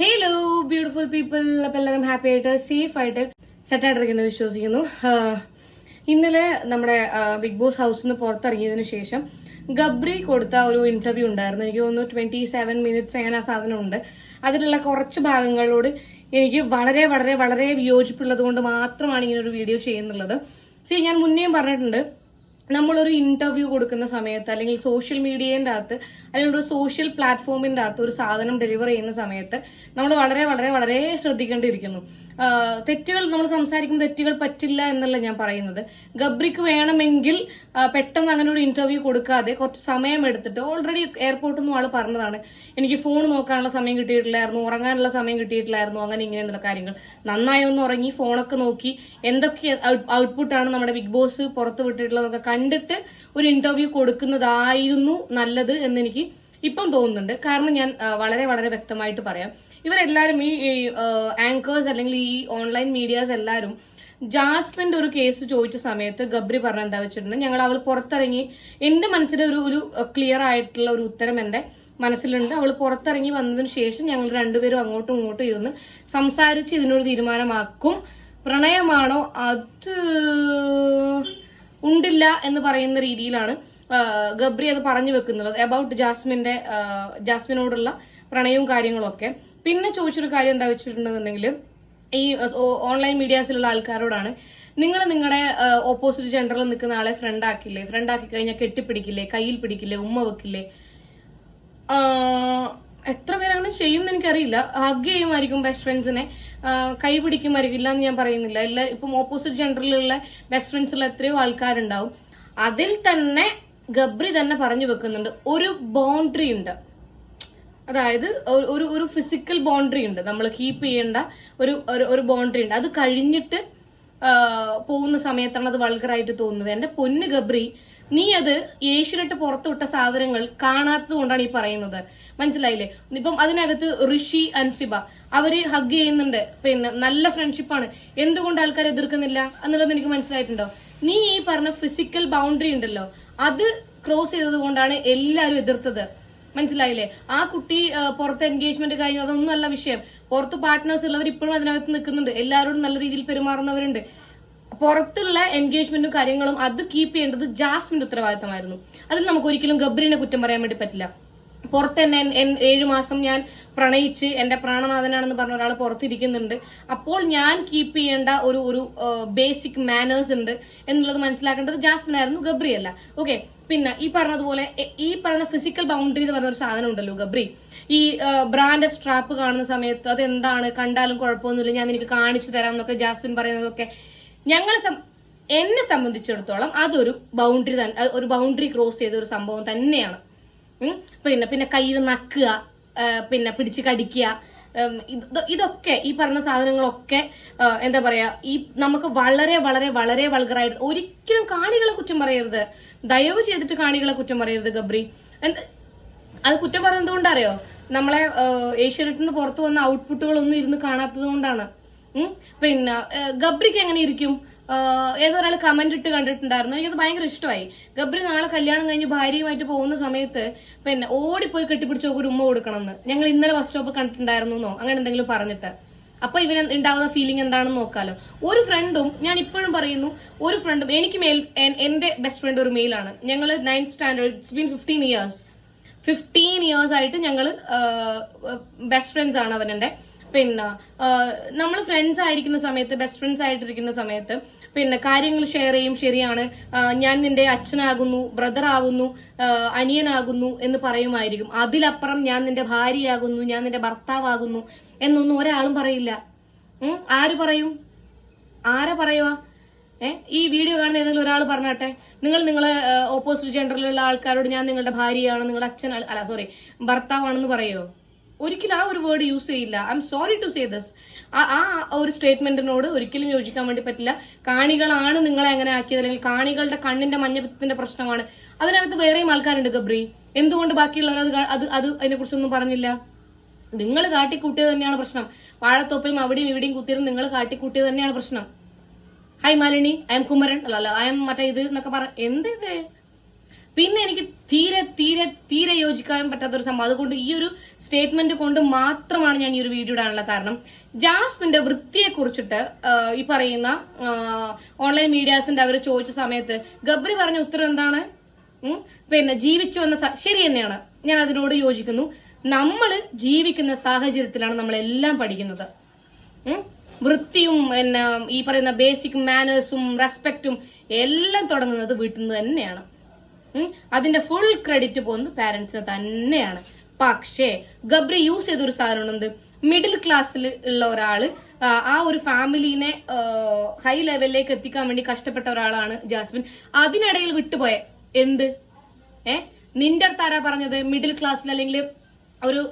Hello beautiful people അപ്പം എല്ലാവരും happy ആയിട്ട് സേഫ് ആയിട്ട് സെറ്റായിട്ടിരിക്കുന്നത് വിശ്വസിക്കുന്നു. ഇന്നലെ നമ്മുടെ ബിഗ് ബോസ് ഹൗസിൽ നിന്ന് പുറത്തിറങ്ങിയതിനു ശേഷം ഗബ്രി കൊടുത്ത ഒരു ഇന്റർവ്യൂ ഉണ്ടായിരുന്നു. എനിക്ക് തോന്നുന്നു ട്വന്റി സെവൻ മിനിറ്റ്സ് അങ്ങനെ ആ സാധനം ഉണ്ട്. അതിലുള്ള കുറച്ച് ഭാഗങ്ങളോട് എനിക്ക് വളരെ വളരെ വളരെ വിയോജിപ്പുള്ളത് കൊണ്ട് മാത്രമാണ് ഇങ്ങനെ ഒരു വീഡിയോ ചെയ്യുന്നുള്ളത്. സി ഞാൻ മുന്നേയും പറഞ്ഞിട്ടുണ്ട്. നമ്മളൊരു ഇന്റർവ്യൂ കൊടുക്കുന്ന സമയത്ത് അല്ലെങ്കിൽ സോഷ്യൽ മീഡിയേന്റെ അകത്ത് അല്ലെങ്കിൽ ഒരു സോഷ്യൽ പ്ലാറ്റ്ഫോമിന്റെ അകത്ത് ഒരു സാധനം ഡെലിവർ ചെയ്യുന്ന സമയത്ത് നമ്മൾ വളരെ വളരെ വളരെ ശ്രദ്ധിക്കേണ്ടിയിരിക്കുന്നു. തെറ്റുകൾ നമ്മൾ സംസാരിക്കുന്ന തെറ്റുകൾ പറ്റില്ല എന്നല്ല ഞാൻ പറയുന്നത്. ഗബ്രിക്ക് വേണമെങ്കിൽ പെട്ടെന്ന് അങ്ങനെ ഒരു ഇന്റർവ്യൂ കൊടുക്കാതെ കുറച്ച് സമയം എടുത്തിട്ട് ഓൾറെഡി എയർപോർട്ടിൽ നിന്ന് ആൾ പറഞ്ഞതാണ്. എനിക്ക് ഫോൺ നോക്കാനുള്ള സമയം കിട്ടിയിട്ടില്ലായിരുന്നു ഉറങ്ങാനുള്ള സമയം കിട്ടിയിട്ടില്ലായിരുന്നു അങ്ങനെ ഇങ്ങനെ എന്നുള്ള കാര്യങ്ങൾ. നന്നായി ഒന്ന് ഉറങ്ങി ഫോണൊക്കെ നോക്കി എന്തൊക്കെ ഔട്ട്പുട്ടാണ് നമ്മുടെ ബിഗ് ബോസ് പുറത്ത് വിട്ടിട്ടുള്ളതൊക്കെ കണ്ടിട്ട് ഒരു ഇന്റർവ്യൂ കൊടുക്കുന്നതായിരുന്നു നല്ലത് എന്ന് എനിക്ക് ഇപ്പം തോന്നുന്നുണ്ട്. കാരണം ഞാൻ വളരെ വളരെ വ്യക്തമായിട്ട് പറയാം. ഇവരെല്ലാവരും ഈ ആങ്കേഴ്സ് അല്ലെങ്കിൽ ഈ ഓൺലൈൻ മീഡിയാസ് എല്ലാവരും ജാസ്മിന്റെ ഒരു കേസ് ചോദിച്ച സമയത്ത് ഗബ്രി പറഞ്ഞ എന്താ വെച്ചിട്ടുണ്ടെങ്കിൽ ഞങ്ങൾ അവൾ പുറത്തിറങ്ങി എന്റെ മനസ്സിൽ ഒരു ഒരു ക്ലിയർ ആയിട്ടുള്ള ഒരു ഉത്തരം എന്റെ മനസ്സിലുണ്ട്. അവൾ പുറത്തിറങ്ങി വന്നതിന് ശേഷം ഞങ്ങൾ രണ്ടുപേരും അങ്ങോട്ടും ഇങ്ങോട്ടും ഇരുന്ന് സംസാരിച്ച് ഇതിനൊരു തീരുമാനമാക്കും. പ്രണയമാണോ? അത് ഉണ്ടില്ല എന്ന് പറയുന്ന രീതിയിലാണ് ഗബ്രി അത് പറഞ്ഞു വെക്കുന്നത് അബൌട്ട് ജാസ്മിന്റെ ജാസ്മിനോടുള്ള പ്രണയവും കാര്യങ്ങളൊക്കെ. പിന്നെ ചോദിച്ചൊരു കാര്യം എന്താ വെച്ചിട്ടുണ്ടെന്നുണ്ടെങ്കിൽ ഈ ഓൺലൈൻ മീഡിയാസിലുള്ള ആൾക്കാരോടാണ് നിങ്ങൾ നിങ്ങളുടെ ഓപ്പോസിറ്റ് ജെൻഡറിൽ നിൽക്കുന്ന ആളെ ഫ്രണ്ട് ആക്കില്ലേ? ഫ്രണ്ട് ആക്കി കഴിഞ്ഞാൽ കെട്ടിപ്പിടിക്കില്ലേ? കയ്യിൽ പിടിക്കില്ലേ? ഉമ്മ വെക്കില്ലേ? എത്ര പേരങ്ങനെ ചെയ്യുമെന്ന് എനിക്കറിയില്ല. ഹഗ് ചെയ്യുമായിരിക്കും ബെസ്റ്റ് ഫ്രണ്ട്സിനെ കൈ പിടിക്കുമായിരിക്കും ഇല്ല എന്ന് ഞാൻ പറയുന്നില്ല. എല്ലാ ഇപ്പം ഓപ്പോസിറ്റ് ജെൻഡറിലുള്ള ബെസ്റ്റ് ഫ്രണ്ട്സുള്ള എത്രയോ ആൾക്കാരുണ്ടാവും. അതിൽ തന്നെ ഗബ്രി തന്നെ പറഞ്ഞു വെക്കുന്നുണ്ട്. ഒരു ബൗണ്ടറി ഉണ്ട്. അതായത് ഒരു- ഒരു ഫിസിക്കൽ ബൗണ്ടറി ഉണ്ട്. നമ്മൾ കീപ്പ് ചെയ്യേണ്ട ഒരു- ഒരു ബൗണ്ടറി ഉണ്ട്. അത് കഴിഞ്ഞിട്ട് പോകുന്ന സമയത്താണ് അത് വൾഗറായിട്ട് തോന്നുന്നത്. എന്റെ പൊന്ന് ഗബ്രി നീ അത് ഏഷ്യനിട്ട് പുറത്തു വിട്ട സാധനങ്ങൾ കാണാത്തത് കൊണ്ടാണ് ഈ പറയുന്നത്. മനസ്സിലായില്ലേ? ഇപ്പം അതിനകത്ത് ഋഷി അൻസിബ അവർ ഹഗ് ചെയ്യുന്നുണ്ട്. പിന്നെ നല്ല ഫ്രണ്ട്ഷിപ്പാണ് എന്തുകൊണ്ട് ആൾക്കാർ എതിർക്കുന്നില്ല എന്നുള്ളത് എനിക്ക് മനസ്സിലായിട്ടുണ്ടോ? നീ ഈ പറഞ്ഞ ഫിസിക്കൽ ബൗണ്ടറി ഉണ്ടല്ലോ അത് ക്രോസ് ചെയ്തത് കൊണ്ടാണ് എല്ലാവരും എതിർത്തത്. മനസ്സിലായില്ലേ? ആ കുട്ടി പുറത്ത് എൻഗേജ്മെന്റ് കഴിഞ്ഞു അതൊന്നും അല്ല വിഷയം. പുറത്ത് പാർട്ട്നേഴ്സ് ഉള്ളവർ ഇപ്പോഴും അതിനകത്ത് നിൽക്കുന്നുണ്ട്. എല്ലാവരോടും നല്ല രീതിയിൽ പെരുമാറുന്നവരുണ്ട്. പുറത്തുള്ള എൻഗേജ്മെന്റും കാര്യങ്ങളും അത് കീപ്പ് ചെയ്യേണ്ടത് ജാസ്മിന്റെ ഉത്തരവാദിത്തമായിരുന്നു. അതിൽ നമുക്ക് ഒരിക്കലും ഗബ്രിനെ കുറ്റം പറയാൻ വേണ്ടി പറ്റില്ല. പുറത്ത് തന്നെ ഏഴു മാസം ഞാൻ പ്രണയിച്ച് എന്റെ പ്രാണനാഥനാണെന്ന് പറഞ്ഞ ഒരാൾ പുറത്തിരിക്കുന്നുണ്ട്. അപ്പോൾ ഞാൻ കീപ്പ് ചെയ്യേണ്ട ഒരു ഒരു ബേസിക് മാനേഴ്സ് ഉണ്ട് എന്നുള്ളത് മനസ്സിലാക്കേണ്ടത് ജാസ്മിൻ ആയിരുന്നു ഗബ്രി അല്ല ഓക്കെ പിന്നെ ഈ പറഞ്ഞതുപോലെ ഈ പറയുന്ന ഫിസിക്കൽ ബൗണ്ടറി എന്ന് പറഞ്ഞ ഒരു സാധനം ഉണ്ടല്ലോ ഗബ്രി. ഈ ബ്രാൻഡ് സ്ട്രാപ്പ് കാണുന്ന സമയത്ത് അത് എന്താണ് കണ്ടാലും കുഴപ്പമൊന്നുമില്ല ഞാൻ എനിക്ക് കാണിച്ചു തരാം എന്നൊക്കെ ജാസ്മിൻ പറയുന്നതൊക്കെ ഞങ്ങളെ എന്നെ സംബന്ധിച്ചിടത്തോളം അതൊരു ബൗണ്ടറി തന്നെ ഒരു ബൗണ്ടറി ക്രോസ് ചെയ്ത ഒരു സംഭവം തന്നെയാണ്. പിന്നെ പിന്നെ കയ്യിൽ നക്കുക പിന്നെ പിടിച്ച് കടിക്കുക ഇതൊക്കെ ഈ പറഞ്ഞ സാധനങ്ങളൊക്കെ എന്താ പറയാ ഈ നമുക്ക് വളരെ വളരെ വളരെ വൾഗറായിട്ട് ഒരിക്കലും കാണികളെ കുറ്റം പറയരുത് ദയവ് ചെയ്തിട്ട് കാണികളെ കുറ്റം പറയരുത് ഗബ്രി അത് കുറ്റം പറയുന്നത് കൊണ്ടറിയോ നമ്മളെ ഏഷ്യനെറ്റിന്ന് പുറത്തു വന്ന ഔട്ട്പുട്ടുകളൊന്നും ഇരുന്ന് കാണാത്തത് കൊണ്ടാണ്. പിന്നെ ഗബ്രിക്ക് എങ്ങനെ ഇരിക്കും? ഏതോ ഒരാൾ കമന്റ് ഇട്ട് കണ്ടിട്ടുണ്ടായിരുന്നു. എനിക്കത് ഭയങ്കര ഇഷ്ടമായി. ഗബ്രി നാളെ കല്യാണം കഴിഞ്ഞ് ഭാര്യയുമായിട്ട് പോകുന്ന സമയത്ത് പിന്നെ ഓടിപ്പോയി കെട്ടിപ്പിടിച്ച് ഒരു ഉമ്മ കൊടുക്കണമെന്ന്. ഞങ്ങൾ ഇന്നലെ ബസ് സ്റ്റോപ്പ് കണ്ടിട്ടുണ്ടായിരുന്നു എന്നോ അങ്ങനെ എന്തെങ്കിലും പറഞ്ഞിട്ട്. അപ്പൊ ഇവന് ഉണ്ടാവുന്ന ഫീലിംഗ് എന്താണെന്ന് നോക്കാലോ. ഒരു ഫ്രണ്ടും ഞാൻ ഇപ്പോഴും പറയുന്നു ഒരു ഫ്രണ്ടും എനിക്ക് മേൽ എന്റെ ബെസ്റ്റ് ഫ്രണ്ട് ഒരു മെയിലാണ് ഞങ്ങൾ ninth standard it's been fifteen years fifteen years ആയിട്ട് ഞങ്ങൾ ബെസ്റ്റ് ഫ്രണ്ട്സ് ആണ് അവൻ അവനെന്റെ പിന്നെ നമ്മൾ ഫ്രണ്ട്സ് ആയിരിക്കുന്ന സമയത്ത് ബെസ്റ്റ് ഫ്രണ്ട്സ് ആയിട്ടിരിക്കുന്ന സമയത്ത് പിന്നെ കാര്യങ്ങൾ ഷെയർ ചെയ്യും ശരിയാണ്. ഞാൻ നിന്റെ അച്ഛനാകുന്നു ആ, അനിയനാകുന്നു എന്ന് പറയുമായിരിക്കും. അതിലപ്പുറം ഞാൻ നിന്റെ ഭാര്യയാകുന്നു ഞാൻ നിന്റെ ഭർത്താവാകുന്നു എന്നൊന്നും ഒരാളും പറയില്ല. ആര് പറയും? ആരാ പറയുക ഏ ഈ വീഡിയോ കാണുന്ന ഏതെങ്കിലും ഒരാൾ പറഞ്ഞാട്ടെ. നിങ്ങൾ നിങ്ങളെ ഓപ്പോസിറ്റ് ജെൻഡറിലുള്ള ആൾക്കാരോട് ഞാൻ നിങ്ങളുടെ ഭാര്യയാണ് നിങ്ങളുടെ അച്ഛനാണ് അല്ല സോറി ഭർത്താവാണെന്ന് പറയോ? ഒരിക്കലും ആ ഒരു വേർഡ് യൂസ് ചെയ്യില്ല. I am sorry to say this ആ ഒരു സ്റ്റേറ്റ്മെന്റിനോട് ഒരിക്കലും യോജിക്കാൻ വേണ്ടി പറ്റില്ല. കാണികളാണ് നിങ്ങളെ അങ്ങനെ ആക്കിയത്. അല്ലെങ്കിൽ കാണികളുടെ കണ്ണിന്റെ മഞ്ഞപ്പിത്തത്തിന്റെ പ്രശ്നമാണ്. അതിനകത്ത് വേറെയും ആൾക്കാരുണ്ട് ഗബ്രി. എന്തുകൊണ്ട് ബാക്കിയുള്ളവർ അത് അത് അത് അതിനെ കുറിച്ചൊന്നും പറഞ്ഞില്ല? നിങ്ങൾ കാട്ടിക്കൂട്ടിയത് തന്നെയാണ് പ്രശ്നം. വാഴത്തോപ്പിലും അവിടെയും ഇവിടെയും കുത്തിയിരുന്ന് നിങ്ങൾ കാട്ടിക്കൂട്ടിയത് തന്നെയാണ് പ്രശ്നം. Hi Malini. I am Kumaran അല്ല അല്ല ഐ എം മറ്റേ ഇത് എന്നൊക്കെ പറ എന്ത് പിന്നെ എനിക്ക് തീരെ തീരെ തീരെ യോജിക്കാൻ പറ്റാത്ത ഒരു സംഭവം. അതുകൊണ്ട് ഈ ഒരു സ്റ്റേറ്റ്മെന്റ് കൊണ്ട് മാത്രമാണ് ഞാൻ ഈ ഒരു വീഡിയോ ഇടാനുള്ള കാരണം. ജാസ്മിന്റെ വൃത്തിയെ കുറിച്ചിട്ട് ഈ പറയുന്ന ഓൺലൈൻ മീഡിയാസിന്റെ അവർ ചോദിച്ച സമയത്ത് ഗബ്രി പറഞ്ഞ ഉത്തരം എന്താണ്? പിന്നെ ജീവിച്ചു വന്ന ശരി തന്നെയാണ്. ഞാൻ അതിനോട് യോജിക്കുന്നു. നമ്മൾ ജീവിക്കുന്ന സാഹചര്യത്തിലാണ് നമ്മൾ എല്ലാം പഠിക്കുന്നത് വൃത്തിയും പിന്നെ ഈ പറയുന്ന ബേസിക് മാനേഴ്സും റെസ്പെക്റ്റും എല്ലാം തുടങ്ങുന്നത് വീട്ടിൽ നിന്ന് തന്നെയാണ്? അതിന്റെ ഫുൾ ക്രെഡിറ്റ് പോകുന്നത് പാരന്റ്സിന് തന്നെയാണ്. പക്ഷേ ഗബ്രി യൂസ് ചെയ്തൊരു സാധനം ഉണ്ട് മിഡിൽ ക്ലാസ്സിൽ ഉള്ള ഒരാൾ ആ, ഒരു ഫാമിലിനെ ഹൈ ലെവലിലേക്ക് എത്തിക്കാൻ വേണ്ടി കഷ്ടപ്പെട്ട ഒരാളാണ് ജാസ്മിൻ. അതിനിടയിൽ വിട്ടുപോയ എന്ത്? ഏ? നിന്റെ അടുത്ത് ആരാ പറഞ്ഞത്? മിഡിൽ ക്ലാസ്സിൽ അല്ലെങ്കിൽ ഒരു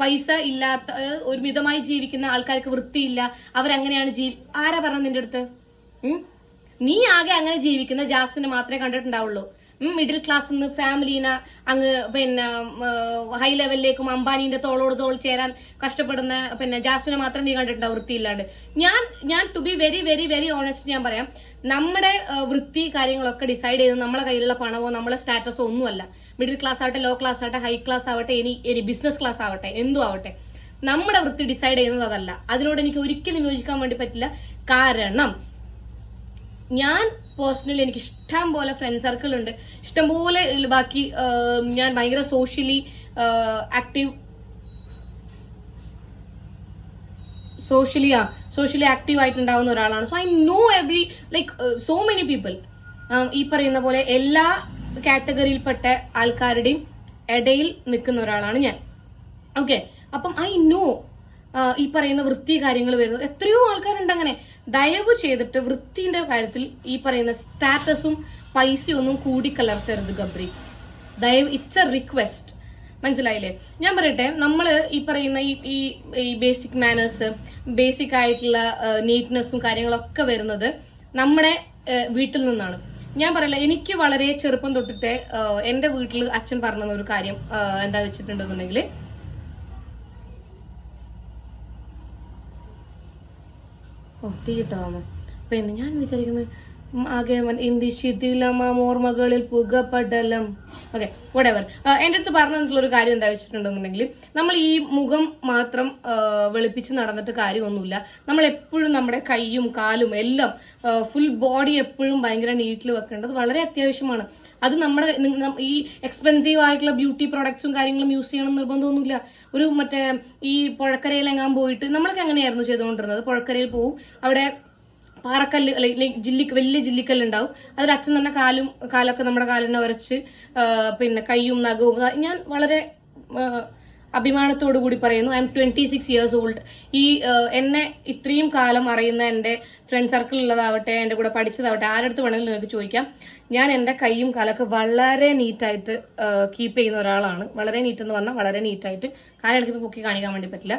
പൈസ ഇല്ലാത്ത ഒരു മിതമായി ജീവിക്കുന്ന ആൾക്കാർക്ക് വൃത്തിയില്ല അവരങ്ങനെയാണ് ജീവി ആരാ പറഞ്ഞത് നിന്റെ അടുത്ത്? നീ ആകെ അങ്ങനെ ജീവിക്കുന്ന ജാസ്മിനെ മാത്രമേ കണ്ടിട്ടുണ്ടാവുള്ളൂ. മിഡിൽ ക്ലാസ് നിന്ന് ഫാമിലീനെ അങ്ങ് പിന്നെ ഹൈ ലെവലിലേക്കും അംബാനിന്റെ തോളോട് തോൾ ചേരാൻ കഷ്ടപ്പെടുന്ന പിന്നെ ജാസ്മിനെ മാത്രം നീ കണ്ടിട്ടുണ്ടാവും വൃത്തിയില്ലാണ്ട്. ഞാൻ ഞാൻ to be very very very honest ഞാൻ പറയാം. നമ്മുടെ വൃത്തി കാര്യങ്ങളൊക്കെ ഡിസൈഡ് ചെയ്ത് നമ്മളെ കയ്യിലുള്ള പണമോ നമ്മളെ സ്റ്റാറ്റസോ ഒന്നുമല്ല. മിഡിൽ ക്ലാസ് ആവട്ടെ ലോ ക്ലാസ് ആവട്ടെ ഹൈ ക്ലാസ് ആവട്ടെ ഇനി ഇനി ബിസിനസ് ക്ലാസ് ആവട്ടെ എന്തു ആവട്ടെ. നമ്മുടെ വൃത്തി ഡിസൈഡ് ചെയ്യുന്നത് അതല്ല. അതിനോട് എനിക്ക് ഒരിക്കലും യോജിക്കാൻ വേണ്ടി പറ്റില്ല. കാരണം ഞാൻ പേഴ്സണലി എനിക്ക് ഇഷ്ടം പോലെ ഫ്രണ്ട് സർക്കിൾ ഉണ്ട്. ഇഷ്ടം പോലെ ബാക്കി ഞാൻ ഭയങ്കര സോഷ്യലി ആക്റ്റീവ് സോഷ്യലി ആ സോഷ്യലി ആക്റ്റീവ് ആയിട്ടുണ്ടാവുന്ന ഒരാളാണ്. So I know every like so many people ഈ പറയുന്ന പോലെ എല്ലാ കാറ്റഗറിയിൽപ്പെട്ട ആൾക്കാരുടെയും ഇടയിൽ നിൽക്കുന്ന ഒരാളാണ് ഞാൻ. ഓക്കെ അപ്പം ഐ നോ ഈ പറയുന്ന വൃത്തി കാര്യങ്ങൾ വരുന്നത് എത്രയോ ആൾക്കാരുണ്ട് അങ്ങനെ. ദയവ് ചെയ്തിട്ട് വൃത്തിന്റെ കാര്യത്തിൽ ഈ പറയുന്ന സ്റ്റാറ്റസും പൈസയും ഒന്നും കൂടിക്കലർത്തരുത് ഗബ്രി. ദയവ് ഇറ്റ്സ് എ റിക്വസ്റ്റ് മനസ്സിലായില്ലേ? ഞാൻ പറയട്ടെ നമ്മൾ ഈ പറയുന്ന ഈ ഈ ബേസിക് മാനേഴ്സ് ബേസിക് ആയിട്ടുള്ള നീറ്റ്നെസ്സും കാര്യങ്ങളൊക്കെ വരുന്നത് നമ്മുടെ വീട്ടിൽ നിന്നാണ്. ഞാൻ പറയില്ല എനിക്ക് വളരെ ചെറുപ്പം തൊട്ടിട്ട് എന്റെ വീട്ടിൽ അച്ഛൻ പറഞ്ഞ ഒരു കാര്യം എന്താ വെച്ചിട്ടുണ്ടെന്നുണ്ടെങ്കിൽ ഓ തീ കിട്ടാമോ പിന്നെ ഞാൻ വിചാരിക്കുന്നത് ആകെ ഇന്തി ശിഥിലമാം ഓർമ്മകളിൽ പുകപടലം. ഓക്കെ വടവർ എന്റെ അടുത്ത് പറഞ്ഞു തന്നിട്ടുള്ള ഒരു കാര്യം എന്താ വെച്ചിട്ടുണ്ടെന്നുണ്ടെങ്കിൽ നമ്മൾ ഈ മുഖം മാത്രം വെളുപ്പിച്ച് നടന്നിട്ട് കാര്യമൊന്നുമില്ല. നമ്മൾ എപ്പോഴും നമ്മുടെ കൈയും കാലും എല്ലാം ഫുൾ ബോഡി എപ്പോഴും ഭയങ്കര നീറ്റിൽ വെക്കേണ്ടത് വളരെ അത്യാവശ്യമാണ്. അത് നമ്മുടെ ഈ എക്സ്പെൻസീവ് ആയിട്ടുള്ള ബ്യൂട്ടി പ്രോഡക്ട്സും കാര്യങ്ങളും യൂസ് ചെയ്യണം നിർബന്ധമൊന്നുമില്ല. ഒരു മറ്റേ ഈ പുഴക്കരയിൽ എങ്ങാൻ പോയിട്ട് നമ്മളൊക്കെ അങ്ങനെയായിരുന്നു ചെയ്തുകൊണ്ടിരുന്നത്. പുഴക്കരയിൽ പോവും. അവിടെ പാറക്കല്ല് അല്ലെങ്കിൽ ജില്ലി വലിയ ജില്ലിക്കല്ല് ഉണ്ടാവും അതിൽ അച്ഛൻ തന്നെ കാലും കാലൊക്കെ നമ്മുടെ കാലിനെ ഉരച്ച് പിന്നെ കൈയും നഖവും ഞാൻ വളരെ അഭിമാനത്തോടു കൂടി പറയുന്നു. I am twenty six years old ഈ എന്നെ ഇത്രയും കാലം അറിയുന്ന എന്റെ ഫ്രണ്ട് സർക്കിൾ ഉള്ളതാവട്ടെ എന്റെ കൂടെ പഠിച്ചതാവട്ടെ ആരടുത്ത് വേണമെങ്കിലും നിങ്ങൾക്ക് ചോദിക്കാം. ഞാൻ എന്റെ കൈയും കാലൊക്കെ വളരെ നീറ്റായിട്ട് കീപ്പ് ചെയ്യുന്ന ഒരാളാണ്. വളരെ നീറ്റ് എന്ന് പറഞ്ഞാൽ വളരെ നീറ്റായിട്ട്. കാലെടുക്കി പൊക്കി കാണിക്കാൻ വേണ്ടി പറ്റില്ല.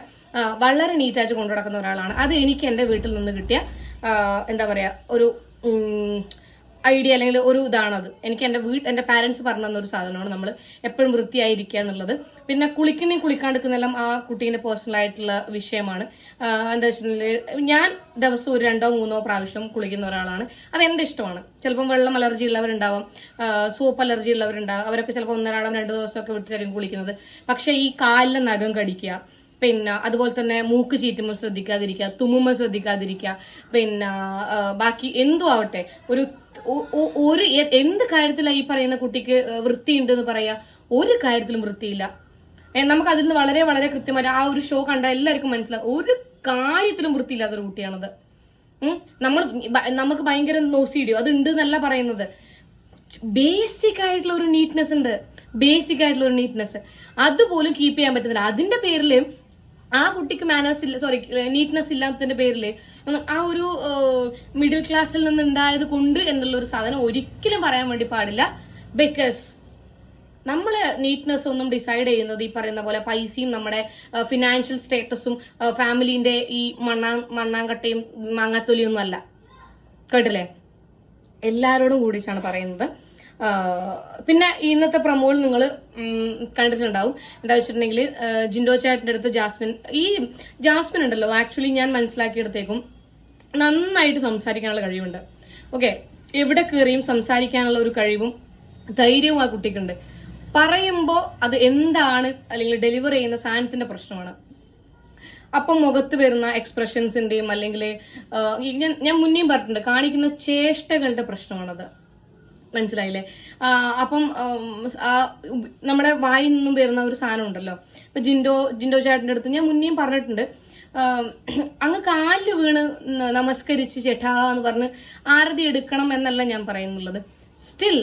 വളരെ നീറ്റായിട്ട് കൊണ്ടു നടക്കുന്ന ഒരാളാണ്. അത് എനിക്ക് എന്റെ വീട്ടിൽ നിന്ന് കിട്ടിയ എന്താ പറയുക ഒരു ഐഡിയ അല്ലെങ്കിൽ ഒരു ഇതാണത് എനിക്ക് എന്റെ വീട്ട് എന്റെ പാരൻസ് പറഞ്ഞു തന്ന ഒരു സാധനമാണ് നമ്മൾ എപ്പോഴും വൃത്തിയായിരിക്കുക എന്നുള്ളത്. പിന്നെ കുളിക്കുന്നതും കുളിക്കാണ്ടിരിക്കുന്നെല്ലാം ആ കുട്ടീന്റെ പേഴ്സണലായിട്ടുള്ള വിഷയമാണ്. എന്താ വെച്ചിട്ടുണ്ടെങ്കിൽ ഞാൻ ദിവസം ഒരു രണ്ടോ മൂന്നോ പ്രാവശ്യം കുളിക്കുന്ന ഒരാളാണ്. അത് എന്റെ ഇഷ്ടമാണ്. ചിലപ്പം വെള്ളം അലർജി ഉള്ളവരുണ്ടാവും. സോപ്പ് അലർജി ഉള്ളവരുണ്ടാവും. അവരൊക്കെ ചിലപ്പോൾ ഒന്നരാടം രണ്ട് ദിവസമൊക്കെ വിട്ടിട്ടായിരിക്കും കുളിക്കുന്നത്. പക്ഷേ ഈ കാലിലെ നഖം കടിക്കുക പിന്നെ അതുപോലെ തന്നെ മൂക്ക് ചീറ്റുമ്പോൾ ശ്രദ്ധിക്കാതിരിക്കുക തുമ്മുമ്പോൾ ശ്രദ്ധിക്കാതിരിക്കുക പിന്നെ ബാക്കി എന്തും ആവട്ടെ ഒരു ഒരു എന്ത് കാര്യത്തിലാണ് ഈ പറയുന്ന കുട്ടിക്ക് വൃത്തിയുണ്ടെന്ന് പറയാ? ഒരു കാര്യത്തിലും വൃത്തിയില്ല. നമുക്ക് അതിൽ നിന്ന് വളരെ വളരെ കൃത്യമായിട്ട് ആ ഒരു ഷോ കണ്ട എല്ലാവർക്കും മനസ്സിലാവും. ഒരു കാര്യത്തിലും വൃത്തിയില്ലാത്തൊരു കുട്ടിയാണത്. ഉം. നമ്മൾ നമുക്ക് ഭയങ്കര നോസിഡിയോ അത് ഉണ്ട് എന്നല്ല പറയുന്നത്. ബേസിക് ആയിട്ടുള്ള ഒരു നീറ്റ്നെസ് ഉണ്ട്. ബേസിക് ആയിട്ടുള്ള ഒരു നീറ്റ്നെസ് അതുപോലും കീപ്പ് ചെയ്യാൻ പറ്റുന്നില്ല. അതിന്റെ പേരിൽ ആ കുട്ടിക്ക് മാനേഴ്സ് ഇല്ല സോറി നീറ്റ്നെസ് ഇല്ലാത്തതിന്റെ പേരിൽ ആ ഒരു മിഡിൽ ക്ലാസ്സിൽ നിന്ന് ഉണ്ടായത് കൊണ്ട് എന്നുള്ള ഒരു സാധനം ഒരിക്കലും പറയാൻ വേണ്ടി പാടില്ല. ബിക്കോസ് നമ്മൾ നീറ്റ്നെസ് ഒന്നും ഡിസൈഡ് ചെയ്യുന്നത് ഈ പറയുന്ന പോലെ പൈസയും നമ്മുടെ ഫിനാൻഷ്യൽ സ്റ്റേറ്റസും ഫാമിലിന്റെ ഈ മണ്ണാ മണ്ണാങ്കട്ടയും മാങ്ങാത്തൊലിയൊന്നും അല്ല. കേട്ടില്ലേ? എല്ലാവരോടും കൂടിച്ചാണ് പറയുന്നത്. പിന്നെ ഇന്നത്തെ പ്രമോയിൽ നിങ്ങൾ കണ്ടിട്ടുണ്ടാവും. എന്താ വെച്ചിട്ടുണ്ടെങ്കിൽ ജിൻഡോ ചാറ്റിന്റെ അടുത്ത് ജാസ്മിൻ ഈ ജാസ്മിൻ ഉണ്ടല്ലോ ആക്ച്വലി ഞാൻ മനസ്സിലാക്കിയെടുത്തേക്കും. നന്നായിട്ട് സംസാരിക്കാനുള്ള കഴിവുണ്ട്. ഓക്കെ എവിടെ കയറിയും സംസാരിക്കാനുള്ള ഒരു കഴിവും ധൈര്യവും ആ കുട്ടിക്കുണ്ട്. പറയുമ്പോൾ അത് എന്താണ് അല്ലെങ്കിൽ ഡെലിവർ ചെയ്യുന്ന സാധനത്തിന്റെ പ്രശ്നമാണ്. അപ്പം മുഖത്ത് വരുന്ന എക്സ്പ്രഷൻസിന്റെയും അല്ലെങ്കിൽ ഞാൻ ഞാൻ മുന്നേയും പറഞ്ഞിട്ടുണ്ട് കാണിക്കുന്ന ചേഷ്ടകളുടെ പ്രശ്നമാണത്. മനസ്സിലായില്ലേ? അപ്പം നമ്മുടെ വായിൽ നിന്നും വരുന്ന ഒരു സാധനം ഉണ്ടല്ലോ. ഇപ്പൊ ജിൻഡോ ജിൻഡോ ചേട്ടന്റെ അടുത്ത് ഞാൻ മുന്നേയും പറഞ്ഞിട്ടുണ്ട്. അങ്ങ് കാലിൽ വീണ് നമസ്കരിച്ച് ചേട്ടാ എന്ന് പറഞ്ഞ് ആരതി എടുക്കണം എന്നല്ല ഞാൻ പറയുന്നുള്ളത്. സ്റ്റിൽ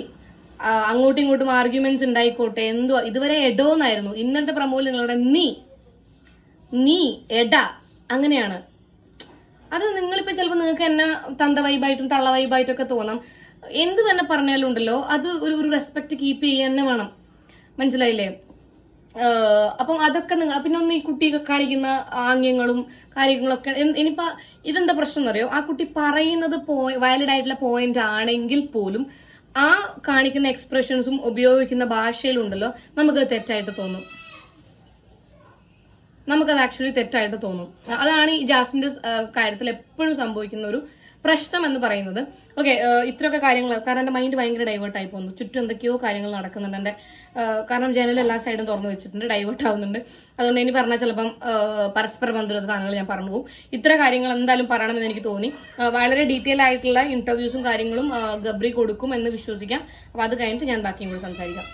അങ്ങോട്ടും ഇങ്ങോട്ടും ആർഗ്യുമെന്റ്സ് ഉണ്ടായിക്കോട്ടെ എന്തുവാ ഇതുവരെ എഡോ എന്നായിരുന്നു ഇന്നലത്തെ പ്രമോയിൽ നിങ്ങളുടെ നീ നീ എട അങ്ങനെയാണ്. അത് നിങ്ങളിപ്പോ ചിലപ്പോൾ നിങ്ങൾക്ക് എന്നെ തന്ത വൈബായിട്ടും തള്ള വൈബായിട്ടും ഒക്കെ തോന്നാം. എന്ത് തന്നെ പറഞ്ഞാലും ഉണ്ടല്ലോ അത് ഒരു ഒരു റെസ്പെക്ട് കീപ്പ് ചെയ്യാൻ തന്നെ വേണം. മനസ്സിലായില്ലേ? അപ്പം അതൊക്കെ നിങ്ങൾ പിന്നെ ഒന്ന് ഈ കുട്ടിയൊക്കെ കാണിക്കുന്ന ആംഗ്യങ്ങളും കാര്യങ്ങളൊക്കെ ഇനിയിപ്പോ ഇതെന്താ പ്രശ്നം എന്നറിയോ? ആ കുട്ടി പറയുന്നത് വാലിഡ് ആയിട്ടുള്ള പോയിന്റ് ആണെങ്കിൽ പോലും ആ കാണിക്കുന്ന എക്സ്പ്രഷൻസും ഉപയോഗിക്കുന്ന ഭാഷയിലുണ്ടല്ലോ നമുക്കത് തെറ്റായിട്ട് തോന്നും. നമുക്കത് ആക്ച്വലി തെറ്റായിട്ട് തോന്നും. അതാണ് ഈ ജാസ്മിന്റെ കാര്യത്തിൽ എപ്പോഴും സംഭവിക്കുന്ന ഒരു പ്രശ്നം എന്ന് പറയുന്നത്. ഓക്കെ ഇത്രയൊക്കെ കാര്യങ്ങൾ കാരണം എന്റെ മൈൻഡ് ഭയങ്കര ഡൈവേർട്ട് ആയി പോകുന്നു. ചുറ്റും എന്തൊക്കെയോ കാര്യങ്ങൾ നടക്കുന്നുണ്ട്. എന്റെ കാരണം ജനൽ എല്ലാ സൈഡും തുറന്നു വെച്ചിട്ടുണ്ട്. ഡൈവേർട്ട് ആവുന്നുണ്ട്. അതുകൊണ്ട് ഇനി പറഞ്ഞാൽ ചിലപ്പം പരസ്പര ബന്ധുത സാധനങ്ങൾ ഞാൻ പറഞ്ഞു പോകും. ഇത്ര കാര്യങ്ങൾ എന്തായാലും പറയണമെന്ന് എനിക്ക് തോന്നി. വളരെ ഡീറ്റെയിൽ ആയിട്ടുള്ള ഇന്റർവ്യൂസും കാര്യങ്ങളും ഗബ്രി കൊടുക്കും എന്ന് വിശ്വസിക്കാം. അപ്പോൾ അത് കഴിഞ്ഞിട്ട് ഞാൻ ബാക്കിയും കൂടി സംസാരിക്കാം.